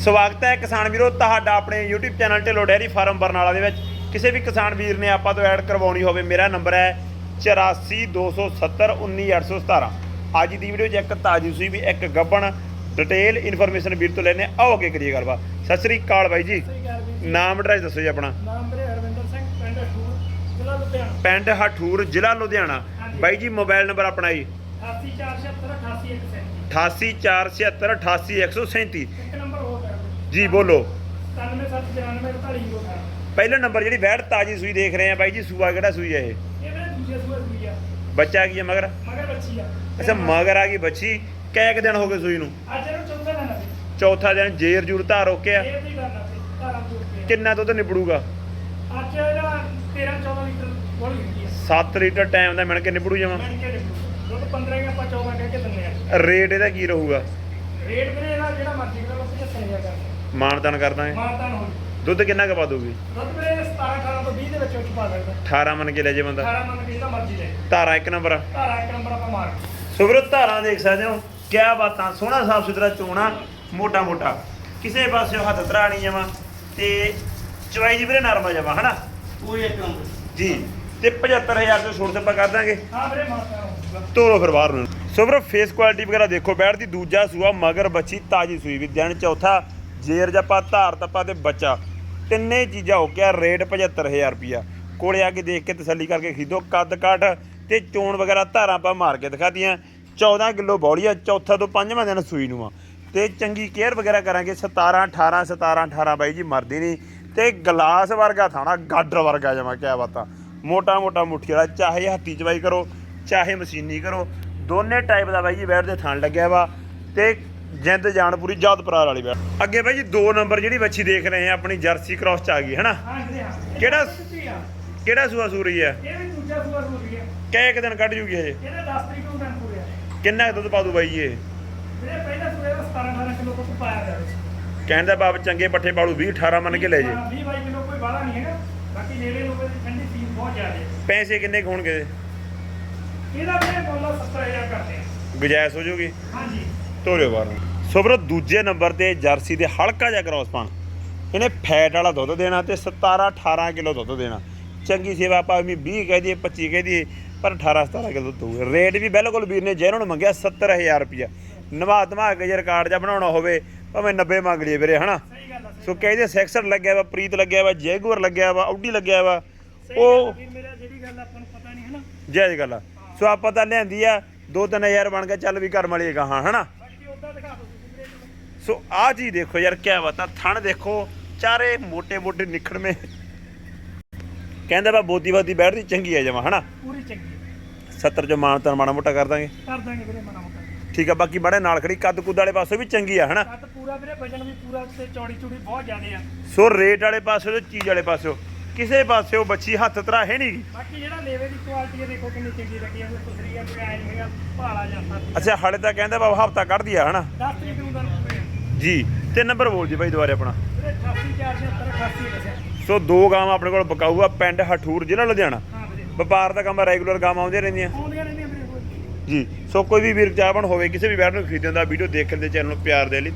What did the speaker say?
ਸਵਾਗਤ ਹੈ ਕਿਸਾਨ ਵੀਰੋ ਤੁਹਾਡਾ ਆਪਣੇ YouTube channel Dhillon dairy farm Barnala ਦੇ ਵਿੱਚ। ਕਿਸੇ ਵੀ ਕਿਸਾਨ ਵੀਰ ਨੇ ਆਪਾਂ ਤੋਂ ਐਡ ਕਰਵਾਉਣੀ ਹੋਵੇ ਮੇਰਾ ਨੰਬਰ ਹੈ 8427191817 ਅੱਜ ਦੀ ਵੀਡੀਓ 'ਚ ਇੱਕ ਤਾਜੀ ਸੂਈ ਵੀ ਇੱਕ ਗੱਬਣ ਡਿਟੇਲ ਇਨਫੋਰਮੇਸ਼ਨ ਵੀਰ ਤੋਂ ਲੈਣੇ ਆਓ ਅੱਗੇ ਕਰੀਏ ਗੱਲਬਾਤ। ਸਤਿ ਸ੍ਰੀ ਅਕਾਲ ਬਾਈ ਜੀ। ਨਾਮ ਐਡਰੈਸ ਦੱਸੋ ਜੀ ਆਪਣਾ। ਨਾਮ ਮੇਰੇ ਹਰਵਿੰਦਰ ਸਿੰਘ ਪਿੰਡ ਸ਼ੂਰ ਜ਼ਿਲ੍ਹਾ ਲੁਧਿਆਣਾ। ਪਿੰਡ ਹਠੂਰ ਜ਼ਿਲ੍ਹਾ ਲੁਧਿਆਣਾ। ਬਾਈ ਜੀ ਮੋਬਾਈਲ ਨੰਬਰ ਆਪਣਾ ਜੀ। 8476 8847888137 ਇੱਕ ਨੰਬਰ ਹੋਰ ਹੈ ਜੀ ਬੋਲੋ। 9794 ਪਹਿਲਾ ਨੰਬਰ ਜਿਹੜੀ ਵੈੜ ਤਾਜੀ ਸੂਈ ਦੇਖ ਰਹੇ ਆ ਬਾਈ ਜੀ ਸੂਆ ਕਿਹੜਾ ਸੂਈ ਹੈ ਇਹ? ਇਹ ਮੇਰੇ ਦੂਜੇ ਸੂਏ ਸੂਈ ਆ। ਬੱਚਾ ਕੀ ਹੈ ਮਗਰ? ਮਗਰ ਬੱਚੀ ਆ। ਅੱਛਾ ਮਗਰ ਆ ਗਈ ਬੱਚੀ। ਕੈ ਕੁ ਦਿਨ ਹੋ ਗਏ ਸੂਈ ਨੂੰ। ਅੱਜ ਇਹਨੂੰ ਚੌਥਾ ਦਿਨ ਆ ਜੀ। ਚੌਥਾ ਦਿਨ ਜੇਰ ਜੂਰ ਧਾਰ ਰੋਕਿਆ। ਇਹ ਵੀ ਕਰਨਾ ਸੀ ਧਾਰਾਂ ਦੂਰ ਕੇ। ਕਿੰਨਾ ਦੁੱਧ ਨਿਬੜੂਗਾ? ਅੱਜ ਇਹਦਾ 13 14 ਲੀਟਰ ਬੋਲ ਗਈ ਆ। 7 ਲੀਟਰ ਟਾਈਮ ਦਾ ਮਿਣ ਕੇ ਨਿਬੜੂ ਜਾਵਾਂ ਮੈਂ ਕਿ ਦੁੱਧ 15 ਹੀ ਆਪਾਂ 14 ਕਹਿ ਕੇ ਦਿੰਦੇ ਆ। ਰੇਟ ਇਹਦਾ ਕੀ ਰਹੂਗਾ? ਰੇਟ ਵੀਰੇ ਇਹਦਾ ਜਿਹੜਾ ਮਰਜ਼ੀ ਕਰੋ 75000 ਦਾ। ਮਾਨਦਾਨ ਕਰਦਾਂਗੇ ਮਾਨਤਾਨ ਹੋ ਦੁੱਧ ਕਿੰਨਾ ਕੁ ਪਾ ਦੂਗੀ ਦੁੱਧ ਵੀਰੇ 17 18 ਤੋਂ 20 ਦੇ ਵਿੱਚ ਵਿੱਚ ਪਾ ਸਕਦਾ 18 ਮੰਨ ਕੇ ਲੈ ਜੇ ਬੰਦਾ। 18 ਮੰਨ ਕੇ ਜਿਹਦਾ ਮਰਜ਼ੀ ਲੈ ਧਾਰਾ ਇੱਕ ਨੰਬਰ ਆ। ਧਾਰਾ ਇੱਕ ਨੰਬਰ ਆਪਾਂ ਮਾਰ ਸੁਬਰਤ ਧਾਰਾਂ ਦੇਖ ਸਕਦੇ ਹੋ। ਕਿਆ ਬਾਤਾਂ ਸੋਹਣਾ ਸਾਫ਼ ਸੁਥਰਾ ਚੋਣਾ ਮੋਟਾ ਮੋਟਾ। ਕਿਸੇ ਪਾਸਿਓਂ ਹੱਥ ਧਰਾ ਨਹੀਂ ਜਾਵਾਂ ਤੇ ਚਵਾਈ ਜੀ ਵੀਰੇ ਨਰਮਾ ਜਾਵਾਂ ਹਨਾ? ਕੋਈ ਇੱਕ ਨੰਬਰ। ਜੀ। ਤੇ 75000 ਤੋਂ ਛੋੜ ਸੱਪਾ ਕਰ ਦਾਂਗੇ। ਹਾਂ ਵੀਰੇ ਮਾਨਤਾਨ ਤੋਰੋ ਫਿਰ ਬਾਹਰ ਨੂੰ। ਸੋ ਵੀਰੋ ਫੇਸ ਕੁਆਲਿਟੀ ਵਗੈਰਾ ਦੇਖੋ। ਬੈਠ ਦੀ ਦੂਜਾ ਸੂਆ ਮਗਰ ਬੱਚੀ ਤਾਜੀ ਸੂਈ। ਵੀ ਦਿਨ ਚੌਥਾ ਜੇਰ ਜਪਾ ਧਾਰ ਤੱਪਾ ਤੇ ਬੱਚਾ। ਤਿੰਨੇ ਚੀਜ਼ਾਂ ਹੋ ਗਿਆ, ਰੇਟ 75000 ਰੁਪਿਆ ਕੋਲੇ ਆ ਕੇ ਦੇਖ ਕੇ ਤਸੱਲੀ ਕਰਕੇ ਖਰੀਦੋ, ਕੱਦ ਕਾਠ ਤੇ ਚੋਣ ਵਗੈਰਾ ਧਾਰਾਂ ਆਪਾਂ ਮਾਰ ਕੇ ਦਿਖਾਤੀਆਂ। 14 ਕਿਲੋ ਬੌਲੀਆ, ਚੌਥਾ ਤੋਂ ਪੰਜਵਾਂ ਦਿਨ ਸੂਈ ਨੂੰ ਆ। ਤੇ ਚੰਗੀ ਕੇਅਰ ਵਗੈਰਾ ਕਰਾਂਗੇ 17 18 17 18 ਬਾਈ ਜੀ, ਮਰਦੀ ਨਹੀਂ। ਤੇ ਗਲਾਸ ਵਰਗਾ ਥਾਣਾ, ਗਾਡਰ ਵਰਗਾ ਜਮਾ, ਕਿਆ ਬਾਤਾਂ ਮੋਟਾ ਮੋਟਾ ਮੁੱਠੀ ਵਾਲਾ, ਚਾਹੇ ਹੱਥੀ ਚਵਾਈ ਕਰੋ, ਚਾਹੇ ਮਸ਼ੀਨੀ ਕਰੋ। ਦੋਨੇ ਟਾਈਪ ਦਾ ਬਾਈ ਜੀ ਬੈਠ ਦੇ ਥਾਣ ਲੱਗਿਆ ਵਾ। ਤੇ ਜਿੰਦ ਜਾਨ ਪੂਰੀ ਜਾਤ ਪਰਾਰ ਵਾਲੀ ਬੈਠ ਅੱਗੇ ਬਾਈ ਜੀ 2 ਨੰਬਰ ਜਿਹੜੀ ਬੱਚੀ ਦੇਖ ਰਹੇ ਆ ਆਪਣੀ ਜਰਸੀ ਕ੍ਰਾਸ ਚ ਆ ਗਈ ਹੈਨਾ? ਕਿਹੜਾ- ਆ। ਕਿਹੜਾ ਸੂਆ ਸੂਰੀ ਹੈ? ਇਹ ਵੀ ਦੂਜਾ ਸੂਆ ਸੂਰੀ ਹੈ। ਕੈ ਇੱਕ ਦਿਨ ਕੱਢ ਜੂਗੀ ਹਜੇ। ਇਹਦੇ 10 ਤਰੀਕ ਨੂੰ ਦਿਨ ਪੂਰੇ ਆ ਕਿੰਨਾ ਕੁ ਦੁੱਧ ਪਾ ਦੂ ਬਾਈ ਇਹ? ਵੀਰੇ ਪਹਿਲਾ ਸੂਏ ਦਾ 17 18 ਕਿਲੋ ਕੁ ਪਾਇਆ ਗਿਆ ਵਿੱਚ। ਕਹਿਣ ਦਾ ਬਾਪ ਚੰਗੇ ਪੱਠੇ ਪਾਲੂ 20 18 ਮੰਨ ਕੇ ਲੈ ਜੇ। 20 22 ਕਿਲੋ ਕੋਈ ਬਾਹਲਾ ਨਹੀਂ ਹੈਗਾ। ਬਾਕੀ ਨੇੜੇ ਲੋਕਾਂ ਦੀ ਠੰਡੀ ਸੀਲ ਬਹੁਤ ਜ਼ਿਆਦਾ ਪੈਸੇ ਕਿੰਨੇ ਹੋਣਗੇ ਇਹਦਾ? ਵੀਰੇ ਮੁੱਲ 70000 ਕਰਦੇ ਆ। ਗੁਜਾਇਸ਼ ਹੋ ਜੂਗੀ? ਹਾਂਜੀ। ਤੋਰਿਓ ਬਾਹਰ ਸੋ ਵੀਰੋ ਦੂਜੇ ਨੰਬਰ ਤੇ ਜਰਸੀ ਦੇ ਹਲਕਾ ਜਿਹਾ ਕ੍ਰਾਸ ਪਾਣ ਇਹਨੇ ਫੈਟ ਵਾਲਾ ਦੁੱਧ ਦੇਣਾ ਤੇ 17 18 ਕਿਲੋ ਦੁੱਧ ਦੇਣਾ। ਚੰਗੀ ਸੇਵਾ ਆਪਾਂ ਵੀ 20 ਕਹਿ ਦਈਏ 25 ਕਹਿ ਦਈਏ ਪਰ 18 17 ਕਿਲੋ ਦੁੱਧ ਹੋਊਗਾ ਰੇਟ ਵੀ ਬਿਲਕੁਲ ਵੀਰ ਨੇ ਜਿਹਨਾਂ ਨੂੰ ਮੰਗਿਆ 70000 ਰੁਪਇਆ। ਨਵਾ ਧਮਾ ਕੇ ਜੇ ਰਿਕਾਰਡ ਜਾਂ ਬਣਾਉਣਾ ਹੋਵੇ ਭਾਵੇਂ 90 ਮੰਗ ਲਈਏ ਵੀਰੇ ਹਨਾ? ਸੋ ਕਹਿੰਦੇ ਸੈਕਸਰ ਲੱਗਿਆ ਵਾ ਪ੍ਰੀਤ ਲੱਗਿਆ ਵਾ ਜੈਗੂਰ ਲੱਗਿਆ ਵਾ ਆਉਡੀ ਲੱਗਿਆ ਵਾ। ਉਹ ਮੇਰਾ ਜਿਹੜੀ ਗੱਲ ਆਪਾਂ ਨੂੰ ਪਤਾ ਨਹੀਂ ਹੈ ਨਾ ਜਾਇਜ਼ ਗੱਲ ਆ। ਸੋ ਆਪਾਂ ਤਾਂ ਲਿਆਂਦੀ ਆ 2-3000 ਬਣ ਕੇ ਚੱਲ ਵੀ ਘਰ ਮਲੀ ਗਾਹਾਂ ਹਨਾ? ਸੋ ਆ ਜੀ ਦੇਖੋ ਯਾਰ ਕੀ ਬਤਾ ਥਣ ਦੇਖੋ ਚਾਰੇ ਮੋٹے ਮੋٹے ਨਿਖੜ ਮੇ ਕਹਿੰਦਾ ਬਾ ਬੋਦੀਵਾਦੀ ਬੈਠਦੀ ਚੰਗੀ ਹੈ ਜਮਾ ਹਨਾ? ਪੂਰੀ ਚੰਗੀ 70 ਜੋ ਮਾਨ ਤਾਂ ਮਾੜਾ ਮੋਟਾ ਕਰ ਦਾਂਗੇ। ਕਰ ਦਾਂਗੇ ਵੀਰੇ ਮਾੜਾ ਮੋਟਾ। ਠੀਕ ਆ ਬਾਕੀ ਬੜੇ ਨਾਲ ਖੜੀ ਕੱਦ ਕੁੱਦ ਵਾਲੇ ਪਾਸੇ ਵੀ ਚੰਗੀ ਆ ਹਨਾ? ਕੱਦ ਪੂਰਾ ਵੀਰੇ ਵਜਨ ਵੀ ਪੂਰਾ ਤੇ ਚੌੜੀ ਚੂੜੀ ਬਹੁਤ ਜ਼ਿਆਦੇ ਆ। ਸੋ ਰੇਟ ਵਾਲੇ ਪਾਸੇ ਤੇ ਚੀਜ਼ ਵਾਲੇ ਪਾਸੇ। ਕਿਸੇ ਪਾਸੇ ਉਹ ਬੱਚੀ ਹੱਥ ਤਰਾ ਹੈ ਨਹੀਂ ਬਾਕੀ ਜਿਹੜਾ ਲੇਵੇ ਦੀ ਕੁਆਲਿਟੀ ਹੈ ਦੇਖੋ ਕਿੰਨੀ ਚੰਗੀ ਲੱਗੀ ਹੈ ਕੋਈ ਕੁਸਰੀ ਆ ਕੋਈ ਆਇਆ ਨਹੀਂ ਹੈਗਾ ਭਾਲਾ ਜਾਂਦਾ ਅੱਛਾ ਹਾਲੇ ਤਾਂ ਕਹਿੰਦਾ ਬਾ ਹਫਤਾ ਕੱਢਦੀ ਆ ਹਨਾ? 10 ਤਰੀਕ ਨੂੰ ਦਿਨ ਪੂਰੇ ਆ। ਜੀ ਤੇ ਨੰਬਰ ਬੋਲ ਜੀ ਬਾਈ ਦੁਬਾਰੇ ਆਪਣਾ। ਵੀਰੇ 88478 88 ਦੱਸਿਆ। ਸੋ ਦੋ ਗਾਵਾਂ ਆਪਣੇ ਕੋਲ ਬਕਾਊ ਆ ਪਿੰਡ ਹਠੂਰ ਜ਼ਿਲ੍ਹਾ ਲੁਧਿਆਣਾ। ਵਪਾਰ ਦਾ ਕੰਮ ਰੈਗੂਲਰ ਗਾਵਾਂ ਆਉਂਦੀਆਂ ਰਹਿੰਦੀਆਂ। ਜੀ ਸੋ ਕੋਈ ਵੀ ਵੀਰ ਚਾਹਵਣ ਹੋਵੇ ਕਿਸੇ ਵੀ ਬੈਟ ਨੂੰ ਖਰੀਦਣ ਦਾ ਵੀਡੀਓ ਦੇਖਣ ਦੇ ਚੈਨਲ ਨੂੰ ਪਿਆਰ ਦੇ ਲਈ